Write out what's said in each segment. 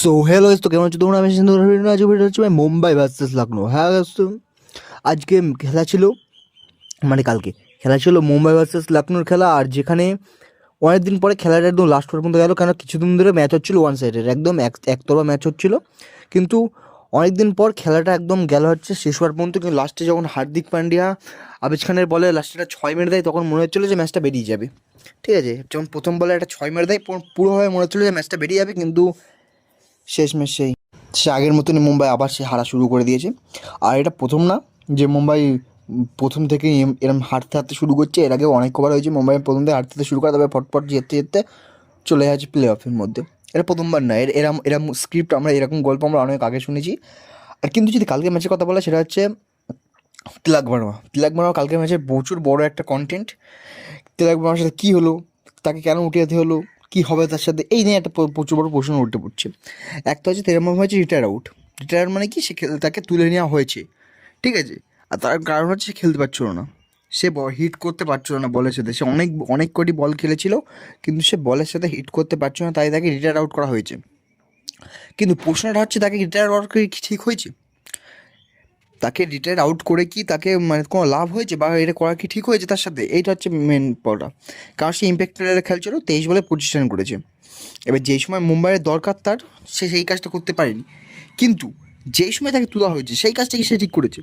So hello তো কেমন আছো তোমরা আমি সিন্ধু আজকে ভিডিও হচ্ছে মুম্বাই ভার্সেস লখনৌ হ্যাঁ আজকে খেলা ছিল মানে কালকে। খেলা ছিল মুম্বাই ভার্সেস লখনৌর খেলা, আর যেখানে অনেক দিন পরে খেলাটা একদম লাস্ট পর্যন্ত গেল কেন কিছুদিন ধরে ম্যাচ হচ্ছিল ওয়ান সাইডের একদম এক, একতরফা ম্যাচ হচ্ছিল। কিন্তু অনেক দিন পর খেলাটা একদম গেল হচ্ছে শেষ হওয়ার পর্যন্ত, কিন্তু লাস্টে যখন হার্দিক পান্ডিয়া আবিজ খানের বলে লাস্টে ছয় মেরে দেয়, তখন মনে হচ্ছিল যে ম্যাচটা বেরিয়ে যাবে। ঠিক আছে? যখন প্রথম বলে একটা ছয় মেরে দেয়, পুরো- পুরোভাবে মনে হচ্ছিল যে ম্যাচটা বেরিয়ে যাবে, কিন্তু শেষমেশ সেই সে আগের মতনই মুম্বাই আবার সে হারা শুরু করে দিয়েছে। আর এটা প্রথম না, যে মুম্বাই প্রথম থেকে এরম হারতে হারতে শুরু করছে। এর আগে অনেক কবার হয়েছে মুম্বাই প্রথম থেকে হারতে শুরু করে তবে ফটফট যেতে যেতে চলে যাচ্ছে প্লে অফের মধ্যে। এটা প্রথমবার না, এর, এরম এরম স্ক্রিপ্ট আমরা, এরকম গল্প আমরা অনেক আগে শুনেছি। আর কিন্তু যদি কালকে ম্যাচের কথা বলা, সেটা হচ্ছে তিলাক ভার্মা তিলাক ভার্মা কালকের ম্যাচের প্রচুর বড় একটা কন্টেন্ট তিলাক ভার্মার সাথে কী হলো, তাকে কেন উঠে যেতে হলো কী হবে তার সাথে? এই নিয়ে একটা প্রচুর বড় প্রশ্ন উঠতে পড়ছে। একটা হচ্ছে ভার্মা হচ্ছে রিটায়ার আউট রিটায়ার মানে কি? সে তাকে তুলে নেওয়া হয়েছে। ঠিক আছে? আর তার কারণ হচ্ছে সে খেলতে পারছিল না। সে হিট করতে পারছিল না বলের সাথে। সে অনেক অনেক কটি বল খেলেছিল, কিন্তু সে বলের সাথে হিট করতে পারছিল না, তাই তাকে রিটায়ার আউট করা হয়েছে। কিন্তু প্রশ্নটা হচ্ছে তাকে রিটায়ার আউট ঠিক হয়েছে? তাকে রিটায়ার আউট করে কি তাকে মানে কোনো লাভ হয়েছে বা এটা করা কি ঠিক হয়েছে তার সাথে? এইটা হচ্ছে মেন পড়া। কারণ সে ইম্প্যাক্ট প্লেয়ারে খেলছিল, তেইশ বলে পঁচিশ রান করেছে। এবার যেই সময় মুম্বাইয়ের দরকার তার, সে সেই কাজটা করতে পারেনি। কিন্তু যেই সময় তাকে তোলা হয়েছে, সেই কাজটা কি সে ঠিক করেছে?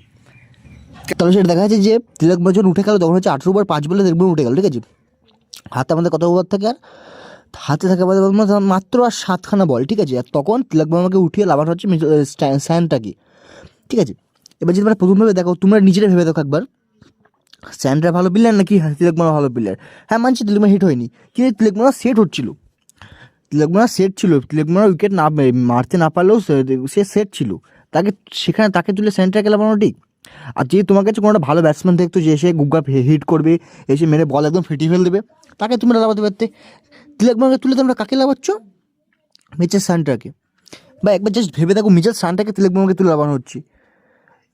তাহলে সেটা দেখা যাচ্ছে যে তিলক বছর উঠে গেল, তখন হচ্ছে আঠেরো বার পাঁচ বলে দেখবেন উঠে গেল, ঠিক আছে? হাতে আমাদের কত ওভার থাকে আর? হাতে থাকে আমাদের মাত্র আর সাতখানা বল ঠিক আছে? আর তখন তিলক বর্মাকে উঠিয়ে লাভার হচ্ছে স্যান্ডটাকে ঠিক আছে? এবার যদি তোমরা প্রথমভাবে দেখো, তোমরা নিজেরা ভেবে দেখো একবার। স্যান্ডরা ভালো প্লেয়ার নাকি তিলক বর্মা ভালো প্লেয়ার হ্যাঁ মানছি তিলক হিট হয়নি, কিন্তু তিলক বর্মা সেট হচ্ছিল। তিলক সেট ছিল, তিলক উইকেট না মারতে না পারলেও সে- সেট ছিল। তাকে সেখানে তাকে তুলে সেন্টার খেলা বানানো ঠিক। আর যে তোমার কাছে কোনো একটা ভালো ব্যাটসম্যান দেখতো যে এসে গুগা হিট করবে, এসে মেরে বল একদম ফিটিয়ে ফেল দেবে, তাকে তুমি লাগাতে পারতে। তিলক তুলে তোমরা কাকে লাগাচ্ছ? মিচেল সানটাকে বা একবার জাস্ট ভেবে দেখো, মিচেল সানটাকে তিলক তুলে লাগানো হচ্ছে।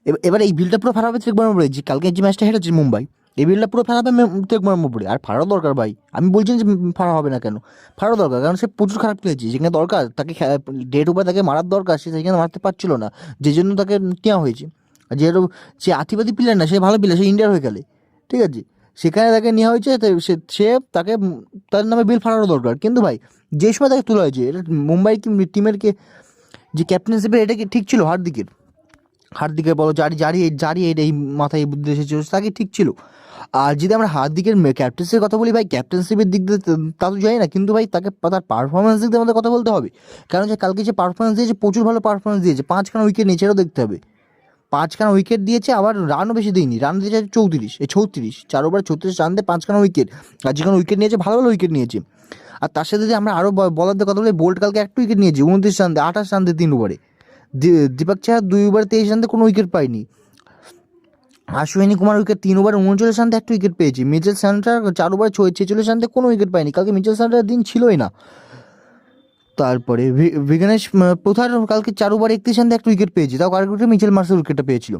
এবার- এই বিলটা পুরো ফারাবে তিলক বর্মা পড়ে যে কালকে যে ম্যাচটা হেরেছে মুম্বাই, এই বিলটা পুরো ফারাবে তিলক বর্মা পড়ে আর ফাড়াও দরকার ভাই, আমি বলছি যে ফাড়া হবে না কেন? ফাড়াও দরকার, কারণ সে প্রচুর খারাপ খেলেছে, যেখানে দরকার তাকে ডেট উপরে তাকে মারার দরকার, সে সেখানে মারতে পারছিল না, যে জন্য তাকে নেওয়া হয়েছে। আর যেহেতু সে আতিবাদী প্লেয়ার না, সে ভালো প্লেয়ার সে ইন্ডিয়ার হয়ে গেলে ঠিক আছে? সেখানে তাকে নেওয়া হয়েছে সে সে তাকে তার নামে বিল ফাড়ানো দরকার। কিন্তু ভাই, যে সময় তাকে তোলা হয়েছে, এটা মুম্বাই টিমের কে, যে ক্যাপ্টেনশিপের এটা কি ঠিক ছিল হার্দিকের? হার্দিকের বলো, জারি জারি জারি এই মাথায় বুদ্ধি এসেছিল তাকে ঠিক ছিল। আর যদি আমরা হার্দিকের ক্যাপ্টেন্সির কথা বলি, ভাই ক্যাপ্টেন্সিপের দিক দিয়ে তা তো জানি না। কিন্তু ভাই, তাকে তার পারফরমেন্স দিক দিয়ে আমাদের কথা বলতে হবে। কারণ যে কালকে যে পারফরমেন্স দিয়েছে, প্রচুর ভালো পারফরমেন্স দিয়েছে। পাঁচখানা উইকেট এটাও দেখতে হবে। পাঁচখানা উইকেট দিয়েছে, আবার রানও বেশি দিইনি। রান দিয়েছে চৌত্রিশ এই ছৌত্রিশ। চার ওভার ছত্রিশ রান দিয়ে পাঁচখানা উইকেট আর যেখানে উইকেট নিয়েছে, ভালো ভালো উইকেট নিয়েছে। আর তার সাথে যদি আমরা আরও বলারদের কথা বলি বোল্ট কালকে একটা উইকেট নিয়েছে, উনত্রিশ রান দিয়ে, আঠাশ রান দিয়ে তিন ওভারে দীপক চাহার দুই ওভার তেইশ রান কোনো উইকেট পায়নি আশ্বিনী কুমার উইকেট তিন ওভার উনচল্লিশ রান দিয়ে একটা উইকেট পেয়েছি। মিচেল স্যান্টার চার ওভার ছেচল্লিশ রান দিয়ে কোনো উইকেট পায়নি কালকে মিচেল স্যান্টার দিন ছিলই না। তারপরে বিঘ্নেশ প্রথার কালকে চার ওভার একত্রিশ রান দিয়ে একটা উইকেট পেয়েছি। তাও উইকেটে মিচেল মার্সেল উইকেটটা পেয়েছিল।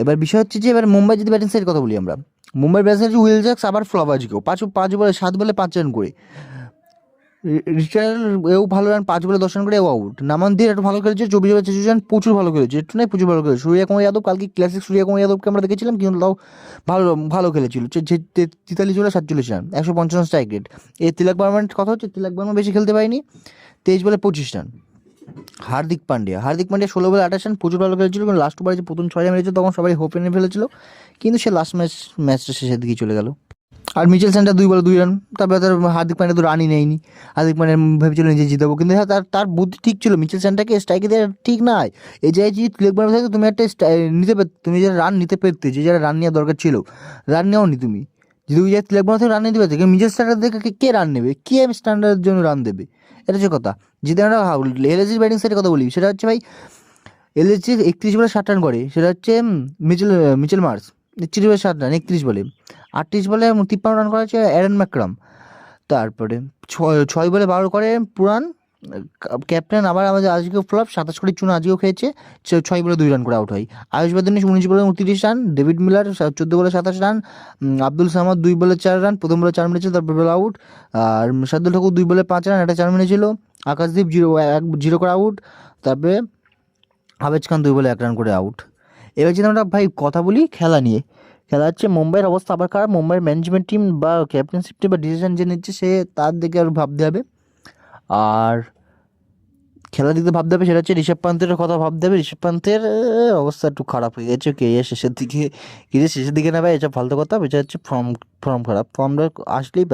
এবার বিষয় হচ্ছে যে, এবার মুম্বাই যদি ব্যাটিং সাইডের কথা বলি আমরা। Mumbai batting side Will Jacks আবার ফ্লপ আজকেও পাঁচ পাঁচ বলে সাত বলে পাঁচ রান করে। রিটায়ার এও ভালো রান পাঁচ বলে দশ রান করে এও আউট দিয়ে একটু ভালো খেলেছে, চব্বিশ ওভার ছেচল্লিশ রান প্রচুর ভালো খেলেছে, একটু নয়, প্রচুর ভালো খেলেছে। সূর্য কুমার যাদব, কালকে ক্লাসিক সূর্য কুমার যাদবকে আমরা দেখেছিলাম, কিন্তু তাও ভালো ভালো খেলেছিল। তেতাল্লিশ বলে সাতচল্লিশ রান একশো পঞ্চান্ন স্ট্রাইক রেট এই তিলক বর্মার কথা হচ্ছে, তিলক বর্মা বেশি খেলতে পারেনি, তেইশ বলে পঁচিশ রান হার্দিক পান্ডিয়া হার্দিক পান্ডিয়া ষোলো বলে আঠাশ রান প্রচুর ভালো খেলেছিল, কিন্তু লাস্ট ওভারে যে প্রথম ছয় মেরেছে, তখন সবাই হোপ এনে ফেলেছিল, কিন্তু সে লাস্ট ম্যাচ ম্যাচটা শেষের দিকে চলে গেল। আর মিচেল সেন্টার দুই বলে দুই রান, তারপরে তার হার্দিক পান্ডিয়া তো রানই নেয়নি। হার্দিক পান্ডিয়া ভেবেছিল নিজে জিতাবো, কিন্তু হ্যাঁ তার তার বুদ্ধি ঠিক ছিল। মিচেল সেন্টারকে স্ট্রাইকে দেওয়া ঠিক নয় এই জায়গায় যদি তিলক বর্মা থাকে, তুমি একটা নিতে পার তুমি যারা রান নিতে পারতে, যে যারা রান নেওয়ার দরকার ছিল, রান নেওয়া নি তুমি। যদি ওই জায়গায় তিলক বর্মা থেকে, রান নিতে পারতে, কিন্তু মিচেল স্ট্যান্ডার্ড দেখে কে- রান নেবে? কে স্ট্যান্ডার্ডের জন্য রান দেবে? এটা হচ্ছে কথা। যদি আমরা এলএসির ব্যাটিং সাইডের কথা বলি, সেটা হচ্ছে ভাই, এলএসজি একত্রিশ বলে ষাট রান করে, সেটা হচ্ছে মিচেল মিচেল মার্স, একত্রিশ বলে ষাট রান একত্রিশ বলে। আটত্রিশ বলে তিপ্পান্ন রান করা হচ্ছে অ্যারন ম্যাকরাম তারপরে ছয় ছয় বলে বারো করে পুরান ক্যাপ্টেন আবার আমাদের আজকেও ফ্লপ সাতাশ কোটি চুন আজকেও খেয়েছে ছয় বলে দুই রান করে আউট হয়। আয়ুষ বাদনিস উনিশ বলে উনত্রিশ রান ডেভিড মিলার চোদ্দ বলে সাতাশ রান আব্দুল সামাদ দুই বলে চার রান প্রথম বলে চার মেরেছিল, তারপর বলে আউট আর সাদ্দুল ঠাকুর দুই বলে পাঁচ রান একটা চার মেরেছিল, আকাশদীপ জিরো, এক, জিরো করে আউট তারপরে হাবেজ খান দুই বলে এক রান করে আউট এবার যদি আমরা ভাই কথা বলি খেলা নিয়ে খেলা হচ্ছে। মুম্বাইয়ের অবস্থা আবার খারাপ। মুম্বাইয়ের ম্যানেজমেন্ট টিম বা ক্যাপ্টেনশিপ টিম বা ডিসিশন যে নিচ্ছে, সে তার দিকে আর ভাবতে হবে। আর খেলার দিকে ভাবতে হবে, সেটা হচ্ছে ঋষভ পান্তের কথা ভাবতে হবে। ঋষভ পান্তের অবস্থা একটু খারাপ হয়ে গেছে। কেরিয়ার শেষের দিকে কেরিয়ার শেষের দিকে না ভাই, এসব ফালতু কথা এটা হচ্ছে ফর্ম ফর্ম খারাপ। ফর্মটা আসলেই